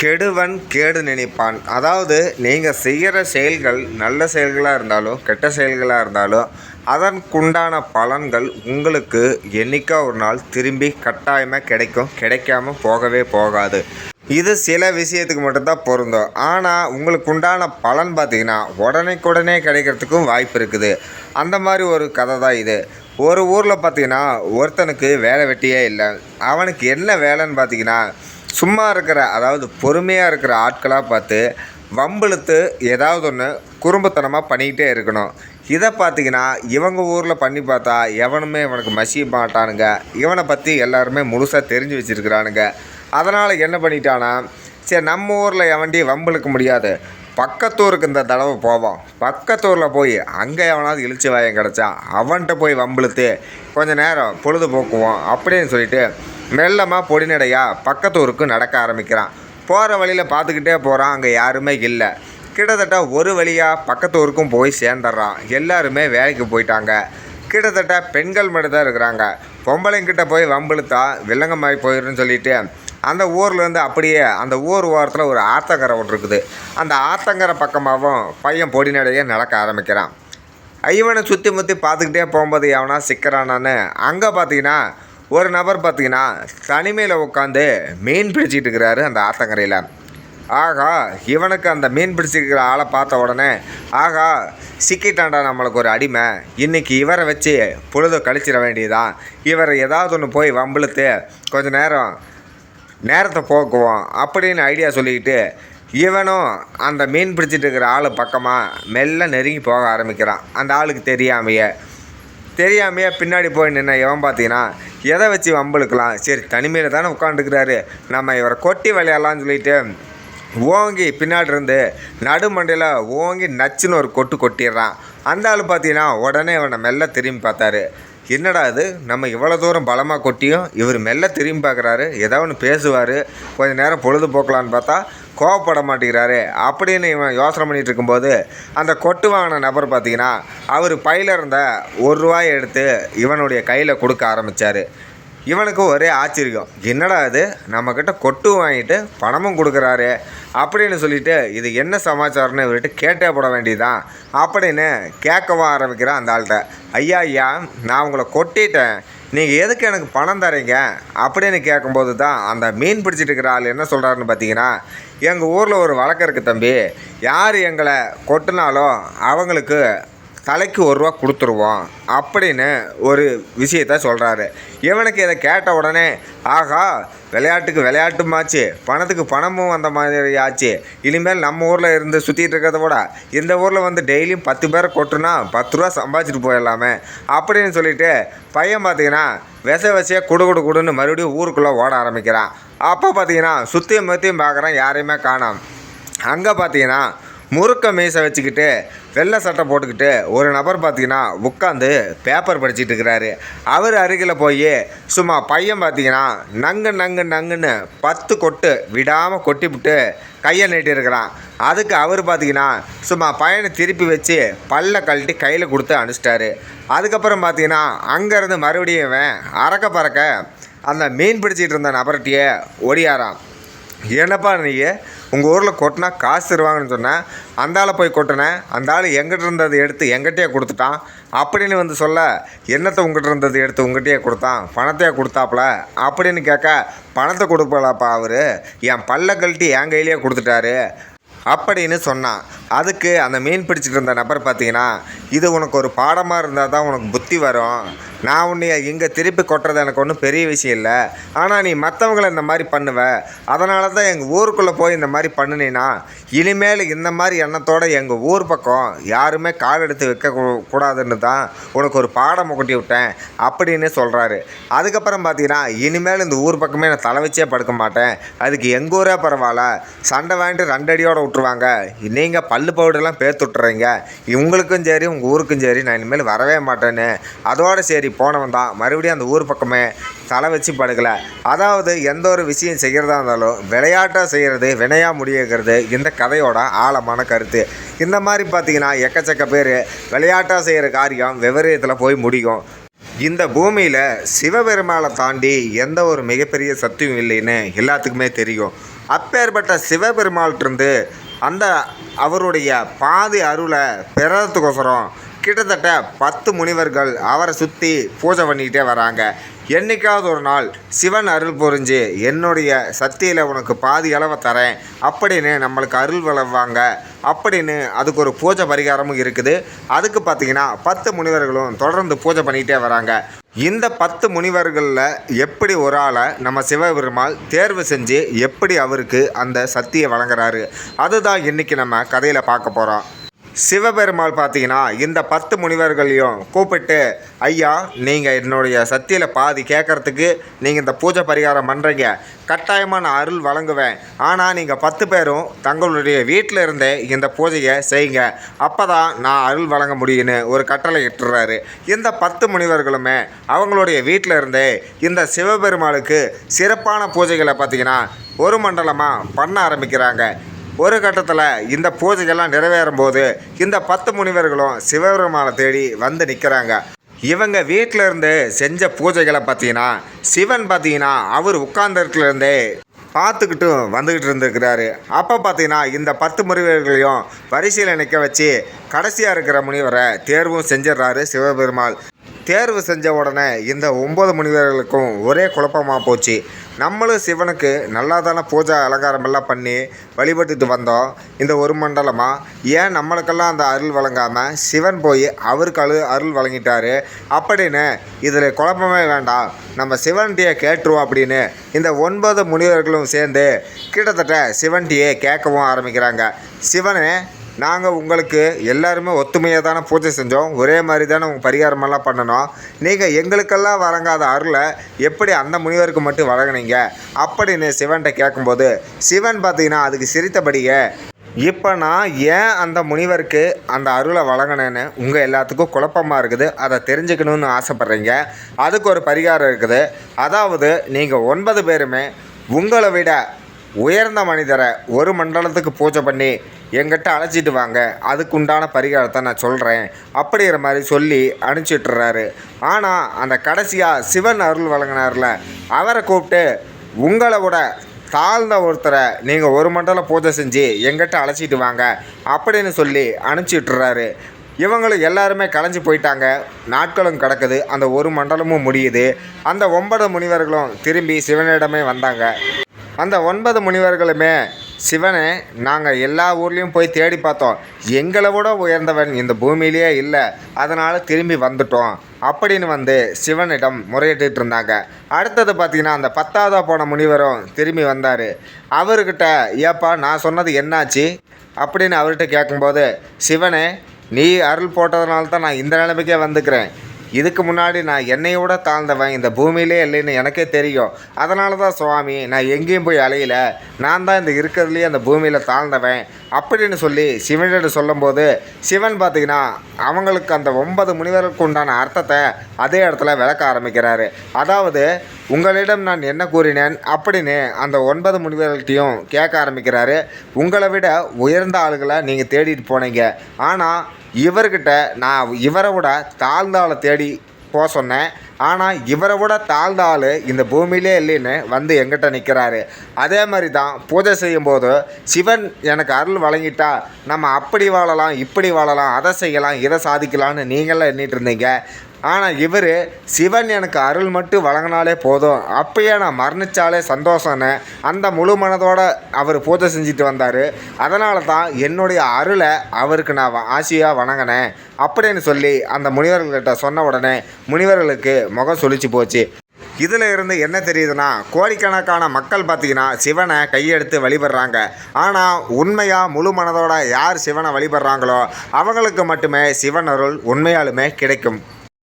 கெடுவன் கேடு நினைப்பான். அதாவது நீங்கள் செய்கிற செயல்கள் நல்ல செயல்களாக இருந்தாலும் கெட்ட செயல்களாக இருந்தாலும் அதற்குண்டான பலன்கள் உங்களுக்கு என்றைக்கோ ஒரு நாள் திரும்பி கட்டாயமாக கிடைக்கும்? கிடைக்காம போகவே போகாது. இது சில விஷயத்துக்கு மட்டும்தான் பொருந்தும். ஆனால் உங்களுக்கு உண்டான பலன் பார்த்தீங்கன்னா உடனேக்குடனே கிடைக்கிறதுக்கும் வாய்ப்பு இருக்குது. அந்த மாதிரி ஒரு கதை தான் இது. ஒரு ஊரில் பார்த்திங்கன்னா ஒருத்தனுக்கு வேலை வெட்டியே இல்லை. அவனுக்கு என்ன வேலைன்னு பார்த்திங்கன்னா சும்மா இருக்கிற அதாவது பொறுமையாக இருக்கிற ஆட்களாக பார்த்து வம்பிழுத்து ஏதாவது ஒன்று குறும்புத்தனமாக பண்ணிக்கிட்டே இருக்கணும். இதை பார்த்தீங்கன்னா இவங்க ஊரில் பண்ணி பார்த்தா எவனுமே இவனுக்கு மசிய மாட்டானுங்க. இவனை பற்றி எல்லாருமே முழுசாக தெரிஞ்சு வச்சுருக்கிறானுங்க. அதனால் என்ன பண்ணிட்டானா சரி நம்ம ஊரில் எவன்டி வம்பிழுக்க முடியாது. பக்கத்தூருக்கு இந்த தடவை போவோம். பக்கத்தூரில் போய் அங்கே எவனாவது இழிச்சு வாயம் கிடச்சா அவன்கிட்ட போய் வம்பிழுத்து கொஞ்சம் நேரம் பொழுதுபோக்குவோம் அப்படின்னு சொல்லிட்டு மெல்லமாக பொடிநடையாக பக்கத்தூருக்கு நடக்க ஆரம்பிக்கிறான். போகிற வழியில் பார்த்துக்கிட்டே போகிறான் அங்கே யாருமே இல்லை. கிட்டத்தட்ட ஒரு வழியாக பக்கத்தூருக்கும் போய் சேர்ந்துடுறான். எல்லாருமே வேலைக்கு போயிட்டாங்க. கிட்டத்தட்ட பெண்கள் மட்டும் இருக்கிறாங்க. பொம்பளைங்கிட்ட போய் வம்பிழுத்தா வில்லங்க மாதிரி போயிடும்னு சொல்லிட்டு அந்த ஊர்லேருந்து அப்படியே அந்த ஊர் ஓரத்தில் ஒரு ஆத்தங்கரை ஒன்று இருக்குது. அந்த ஆத்தங்கரை பக்கமாகவும் பையன் பொடி நடைய நடக்க ஆரம்பிக்கிறான். ஐவனை சுற்றி முற்றி பார்த்துக்கிட்டே போகும்போது எவனா சிக்கிறானான்னு அங்கே பார்த்தீங்கன்னா ஒரு நபர் பார்த்தீங்கன்னா தனிமையில் உட்காந்து மீன் பிடிச்சிட்டு இருக்கிறாரு அந்த ஆத்தங்கரையில். ஆகா இவனுக்கு அந்த மீன் பிடிச்சிருக்கிற ஆளை பார்த்த உடனே ஆகா சிக்கிட்டாண்டா நம்மளுக்கு ஒரு அடிமை. இன்னைக்கு இவரை வச்சு பொழுது கழிச்சிட வேண்டியதான் இவரை ஏதாவது ஒன்று போய் வம்பிழுத்து கொஞ்சம் நேரம் நேரத்தை போக்குவோம் அப்படின்னு ஐடியா சொல்லிக்கிட்டு இவனும் அந்த மீன் பிடிச்சிட்டு இருக்கிற ஆள் பக்கமாக மெல்ல நெருங்கி போக ஆரம்பிக்கிறான். அந்த ஆளுக்கு தெரியாமையே. தெரியாமையே பின்னாடி போய் நின்ன எவன் பார்த்தீங்கன்னா எதை வச்சு வம்பளுக்கலாம் சரி தனிமையில் தானே உட்காந்துக்கிறாரு நம்ம இவரை கொட்டி விளையாடலாம்னு சொல்லிட்டு ஓங்கி பின்னாடி இருந்து நடுமண்டையில் ஓங்கி நச்சுன்னு ஒரு கொட்டு கொட்டிடுறான். அந்த ஆள் பார்த்தீங்கன்னா உடனே இவனை மெல்ல திரும்பி பார்த்தாரு. என்னடா இது? நம்ம இவ்வளோ தூரம் பலமாக கொட்டியும் இவர் மெல்ல திரும்பி பார்க்குறாரு ஏதோ ஒன்று பேசுவார் கொஞ்சம் நேரம் பொழுதுபோக்கலான்னு பார்த்தா கோவப்பட மாட்டேங்கிறாரு அப்படின்னு இவன் யோசனை பண்ணிட்டு இருக்கும்போது அந்த கொட்டு வாங்கின நபர் பார்த்தீங்கன்னா அவர் பையில இருந்த ஒரு ரூபாயை எடுத்து இவனுடைய கையில் கொடுக்க ஆரம்பித்தார் இவனுக்கு ஒரே ஆச்சரியம் என்னடா இது? நம்மக்கிட்ட கொட்டு வாங்கிட்டு பணமும் கொடுக்குறாரு அப்படின்னு சொல்லிட்டு இது என்ன சமாச்சாரம்னு இவர்கிட்ட கேட்டே போட வேண்டியதுதான் அப்படின்னு கேட்கவும் ஆரம்பிக்கிறான் அந்த ஆள்கிட்ட ஐயா ஐயா நான் உங்களை கொட்டிட்டேன். நீங்கள் எதுக்கு எனக்கு பணம் தரீங்க? அப்படின்னு கேட்கும்போது தான் அந்த மீன் பிடிச்சிட்டு இருக்கிற ஆள் என்ன சொல்கிறாருன்னு பார்த்தீங்கன்னா எங்கள் ஊரில் ஒரு வழக்கம் இருக்குது தம்பி. யார் எங்களை கொட்டினாலும் அவங்களுக்கு தலைக்கு ஒரு ரூபா கொடுத்துருவோம் அப்படின்னு ஒரு விஷயத்த சொல்கிறாரு இவனுக்கு இதை கேட்ட உடனே ஆகா விளையாட்டுக்கு விளையாட்டும் ஆச்சு பணத்துக்கு பணமும் வந்த மாதிரி ஆச்சு. இனிமேல் நம்ம ஊரில் இருந்து சுற்றிட்டு இருக்கிறத விட இந்த ஊரில் வந்து டெய்லியும் பத்து பேரை கொட்டுனா பத்து ரூபா சம்பாதிச்சிட்டு போயிடலாமே. அப்படின்னு சொல்லிட்டு பையன் பார்த்தீங்கன்னா விச விசையாக குடு குடு குடுன்னு மறுபடியும் ஊருக்குள்ளே ஓட ஆரம்பிக்கிறான். அப்போ பார்த்தீங்கன்னா சுற்றியும் மத்தியும் பார்க்குறான் யாரையுமே காணாம். அங்கே பார்த்தீங்கன்னா முறுக்க மீசை வச்சுக்கிட்டு வெள்ளை சட்டை போட்டுக்கிட்டு ஒரு நபர் பார்த்தீங்கன்னா உட்காந்து பேப்பர் படிச்சுட்டு இருக்கிறாரு. அவர் அருகில் போய் சும்மா பையன் பார்த்தீங்கன்னா நங்கு நங்கு நங்குன்னு பத்து கொட்டு விடாமல் கொட்டிவிட்டு கையை நீட்டிருக்கிறான் அதுக்கு அவர் பார்த்தீங்கன்னா சும்மா பையனை திருப்பி வச்சு பல்ல கழட்டி கையில் கொடுத்து அனுப்பிச்சிட்டாரு அதுக்கப்புறம் பார்த்தீங்கன்னா அங்கேருந்து மறுபடியும் இவன் அறக்க பறக்க அந்த மீன் பிடிச்சிட்டு இருந்த நபர்கிட்டயே ஒடியாரான் என்னப்பா நீ? உங்கள் ஊரில் கொட்டினா காசு தருவாங்கன்னு சொன்னேன். அந்த போய் கொட்டினேன். அந்த ஆள் எங்கிட்ட இருந்ததை எடுத்து எங்கிட்டே கொடுத்துட்டான். அப்படின்னு வந்து சொல்ல என்னத்தை உங்ககிட்ட இருந்ததை எடுத்து உங்கள்கிட்டயே கொடுத்தான்? பணத்தையே கொடுத்தாப்புல? அப்படின்னு கேட்க பணத்தை கொடுப்பலாப்பா அவர். என் பல்ல கழட்டி என் கையிலேயே கொடுத்துட்டாரு. அப்படின்னு சொன்னான். அதுக்கு அந்த மீன் பிடிச்சிட்டு இருந்த நபர் பார்த்தீங்கன்னா இது உனக்கு ஒரு பாடமாக இருந்தால் தான் உனக்கு புத்தி வரும். நான் உன்னைய இங்கே திருப்பி கொட்டுறது எனக்கு ஒன்றும் பெரிய விஷயம் இல்லை. ஆனால் நீ மற்றவங்கள இந்த மாதிரி பண்ணுவ. அதனால தான் எங்கள் ஊருக்குள்ளே போய் இந்த மாதிரி பண்ணுனீன்னா இனிமேல் இந்த மாதிரி எண்ணத்தோடு எங்கள் ஊர் பக்கம் யாருமே கால் எடுத்து வைக்க கூடாதுன்னு தான் உனக்கு ஒரு பாடம் கொட்டி விட்டேன் அப்படின்னு சொல்கிறாரு அதுக்கப்புறம் பார்த்தீங்கன்னா இனிமேல் இந்த ஊர் பக்கமே நான் தலை வச்சே படுக்க மாட்டேன். அதுக்கு எங்கள் ஊரே பரவாயில்ல. சண்டை வாங்கிட்டு ரெண்டு அடியோட விட்ருவாங்க நீங்கள் பல்லு பவுடர்லாம் பேர்த்து விட்டுறீங்க. உங்களுக்கும் சரி உங்கள் ஊருக்கும் சரி நான் இனிமேல் வரவே மாட்டேன்னு அதோடு சரி போனவன் தான். மறுபடியும் அந்த ஊர் பக்கமே தலை வச்சு படுகலை அதாவது எந்த ஒரு விஷயம் செய்கிறதா இருந்தாலும் விளையாட்டாக செய்கிறது வினையாக முடியுங்கிறது இந்த கதையோட ஆழமான கருத்து. இந்த மாதிரி பார்த்தீங்கன்னா எக்கச்சக்க பேர் விளையாட்டாக செய்கிற காரியம் விவரத்தில் போய் முடியும். இந்த பூமியில் சிவபெருமாளை தாண்டி எந்த ஒரு மிகப்பெரிய சத்தியும் இல்லைன்னு எல்லாத்துக்குமே தெரியும். அப்பேற்பட்ட சிவபெருமாள்கிட்டருந்து அந்த அவருடைய பாதி அருளை பெறத்துக்கோசரம் கிட்டத்தட்ட பத்து முனிவர்கள் அவரை சுற்றி பூஜை பண்ணிக்கிட்டே வராங்க. என்னைக்காவது ஒரு நாள் சிவன் அருள் புரிஞ்சு என்னுடைய சக்தியில் உனக்கு பாதி அளவை தரேன் அப்படின்னு நம்மளுக்கு அருள் வளர்வாங்க அப்படின்னு அதுக்கு ஒரு பூஜை பரிகாரமும் இருக்குது. அதுக்கு பார்த்தீங்கன்னா பத்து முனிவர்களும் தொடர்ந்து பூஜை பண்ணிக்கிட்டே வராங்க. இந்த பத்து முனிவர்களில் எப்படி ஒரு ஆளை நம்ம சிவபெருமாள் தேர்வு செஞ்சு எப்படி அவருக்கு அந்த சக்தியை வழங்குறாரு? அதுதான் இன்றைக்கி நம்ம கதையில் பார்க்க போகிறோம் சிவபெருமாள் பார்த்தீங்கன்னா இந்த பத்து முனிவர்களையும் கூப்பிட்டு ஐயா நீங்கள் என்னுடைய சத்தியில் பாதி கேட்கறதுக்கு நீங்கள் இந்த பூஜை பரிகாரம் பண்ணுறீங்க கட்டாயமாக நான் அருள் வழங்குவேன். ஆனால் நீங்கள் பத்து பேரும் தங்களுடைய வீட்டில் இருந்தே இந்த பூஜையை செய்யுங்க. அப்போ தான் நான் அருள் வழங்க முடியும்னு ஒரு கட்டளை இட்டுறாரு. இந்த பத்து முனிவர்களுமே அவங்களுடைய வீட்டில் இருந்தே இந்த சிவபெருமாளுக்கு சிறப்பான பூஜைகளை பார்த்தீங்கன்னா ஒரு மண்டலமாக பண்ண ஆரம்பிக்கிறாங்க. ஒரு கட்டத்தில் இந்த பூஜைகள்லாம் நிறைவேறும் போது இந்த பத்து முனிவர்களும் சிவபெருமானை தேடி வந்து நிற்கிறாங்க இவங்க வீட்டில் இருந்து செஞ்ச பூஜைகளை பார்த்தீங்கன்னா சிவன் பார்த்தீங்கன்னா அவர் உட்கார்ந்த இடத்துல இருந்தே பார்த்துக்கிட்டு வந்துக்கிட்டு இருந்திருக்கிறாரு. அப்போ பார்த்தீங்கன்னா இந்த பத்து முனிவர்களையும் வரிசையில் நிற்க வச்சு கடைசியாக இருக்கிற முனிவரை தேர்வும் செஞ்சிடுறாரு சிவபெருமாள். தேர்வு செஞ்ச உடனே இந்த ஒம்பது முனிவர்களுக்கும் ஒரே குழப்பமாக போச்சு. நம்மளும் சிவனுக்கு நல்லா தானே பூஜை அலங்காரமெல்லாம் பண்ணி வழிபட்டுட்டு வந்தோம். இந்த ஒரு மண்டலமாக ஏன் நம்மளுக்கெல்லாம் அந்த அருள் வழங்காமல் சிவன் போய் அவருக்கு அரு அருள் வழங்கிட்டாரு? அப்படின்னு இதில் குழப்பமே வேண்டாம். நம்ம சிவன்டியை கேட்டுருவோம் அப்படின்னு இந்த ஒன்பது முனிவர்களும் சேர்ந்து கிட்டத்தட்ட சிவன்டியை கேட்கவும் ஆரம்பிக்கிறாங்க. சிவனே நாங்கள் உங்களுக்கு எல்லாருமே ஒத்துமையாக தானே பூஜை செஞ்சோம். ஒரே மாதிரி தானே உங்கள் பரிகாரமெல்லாம் பண்ணணும். நீங்கள் எங்களுக்கெல்லாம் வழங்காத அருளை எப்படி அந்த முனிவருக்கு மட்டும் வழங்குனீங்க? அப்படின்னு சிவன்கிட்ட கேட்கும்போது சிவன் பார்த்தீங்கன்னா அதுக்கு சிரித்தபடியே இப்போ நான் ஏன் அந்த முனிவருக்கு அந்த அருளை வழங்கினேன்னு உங்கள் எல்லாத்துக்கும் குழப்பமாக இருக்குது. அதை தெரிஞ்சுக்கணும்னு ஆசைப்பட்றீங்க. அதுக்கு ஒரு பரிகாரம் இருக்குது. அதாவது நீங்கள் ஒன்பது பேருமே உங்களை விட உயர்ந்த மனிதரை ஒரு மண்டலத்துக்கு பூஜை பண்ணி எங்கிட்ட அழைச்சிட்டு வாங்க. அதுக்கு உண்டான பரிகாரத்தை நான் சொல்கிறேன் அப்படிங்கிற மாதிரி சொல்லி அனுப்பிச்சிட்டுறாரு. ஆனால் அந்த கடைசியாக சிவன் அருள் வழங்கினார்ல அவரை கூப்பிட்டு உங்களை விட தாழ்ந்த ஒருத்தரை நீங்கள் ஒரு மண்டலம் பூஜை செஞ்சு எங்கிட்ட அழைச்சிட்டு வாங்க. அப்படின்னு சொல்லி அனுப்பிச்சிட்டுறாரு. இவங்களும் எல்லாருமே கலைஞ்சு போயிட்டாங்க. நாட்களும் கிடக்குது. அந்த ஒரு மண்டலமும் முடியுது. அந்த ஒன்பது முனிவர்களும் திரும்பி சிவனிடமே வந்தாங்க. அந்த ஒன்பது முனிவர்களுமே சிவனே நாங்கள் எல்லா ஊர்லேயும் போய் தேடி பார்த்தோம். எங்களை விட உயர்ந்தவன் இந்த பூமியிலேயே இல்லை. அதனால் திரும்பி வந்துட்டோம். அப்படின்னு வந்து சிவனிடம் முறையிட்டு இருந்தாங்க. அடுத்தது பார்த்தீங்கன்னா அந்த பத்தாவதாக போன முனிவரும் திரும்பி வந்தார். அவர்கிட்ட ஏப்பா நான் சொன்னது என்னாச்சு? அப்படின்னு அவர்கிட்ட கேட்கும்போது சிவனே நீ அருள் போட்டதுனால தான் நான் இந்த நிலைமைக்கே வந்துக்கிறேன். இதுக்கு முன்னாடி நான் என்னையோட தாழ்ந்தவன் இந்த பூமியிலே இல்லைன்னு எனக்கே தெரியும். அதனால தான் சுவாமி நான் எங்கேயும் போய் அலையில. நான் தான் இந்த இருக்கிறதுலேயே அந்த பூமியில் தாழ்ந்தவன். அப்படின்னு சொல்லி சிவனிடம் சொல்லும்போது சிவன் பார்த்தீங்கன்னா அவங்களுக்கு அந்த ஒன்பது முனிவருக்கு உண்டான அர்த்தத்தை அதே இடத்துல விளக்க ஆரம்பிக்கிறாரு. அதாவது உங்களிடம் நான் என்ன கூறினேன்? அப்படின்னு அந்த ஒன்பது முனிவர்கள்ட்டையும் கேட்க ஆரம்பிக்கிறாரு. உங்களை விட உயர்ந்த ஆளுகளை நீங்கள் தேடிட்டு போனீங்க. ஆனால் இவர்கிட்ட நான் இவரை விட தாழ்ந்த ஆளை தேடி போக சொன்னேன். ஆனால் இவரை விட தாழ்ந்த ஆள் இந்த பூமியிலே இல்லைன்னு வந்து எங்கிட்ட நிற்கிறாரு அதே மாதிரி தான் பூஜை செய்யும்போது சிவன் எனக்கு அருள் வழங்கிட்டா நம்ம அப்படி வாழலாம் இப்படி வாழலாம் அதை செய்யலாம் இதை சாதிக்கலாம்னு நீங்களாம் எண்ணிட்டு இருந்தீங்க. ஆனால் இவர் சிவன் எனக்கு அருள் மட்டும் வழங்கினாலே போதும். அப்பயே நான் மரணிச்சாலே சந்தோஷம்னு அந்த முழு மனதோடு அவர் பூஜை செஞ்சுட்டு வந்தார். அதனால தான் என்னுடைய அருளை அவருக்கு நான் ஆசையாக வணங்கினேன். அப்படின்னு சொல்லி அந்த முனிவர்கள்கிட்ட சொன்ன உடனே முனிவர்களுக்கு முகம் சுளிச்சு போச்சு. இதில் இருந்து என்ன தெரியுதுன்னா கோடிக்கணக்கான மக்கள் பார்த்தீங்கன்னா சிவனை கையெடுத்து வழிபடுறாங்க. ஆனால் உண்மையாக முழு மனதோட யார் சிவனை வழிபடுறாங்களோ அவங்களுக்கு மட்டுமே சிவன் அருள் உண்மையாலுமே கிடைக்கும்.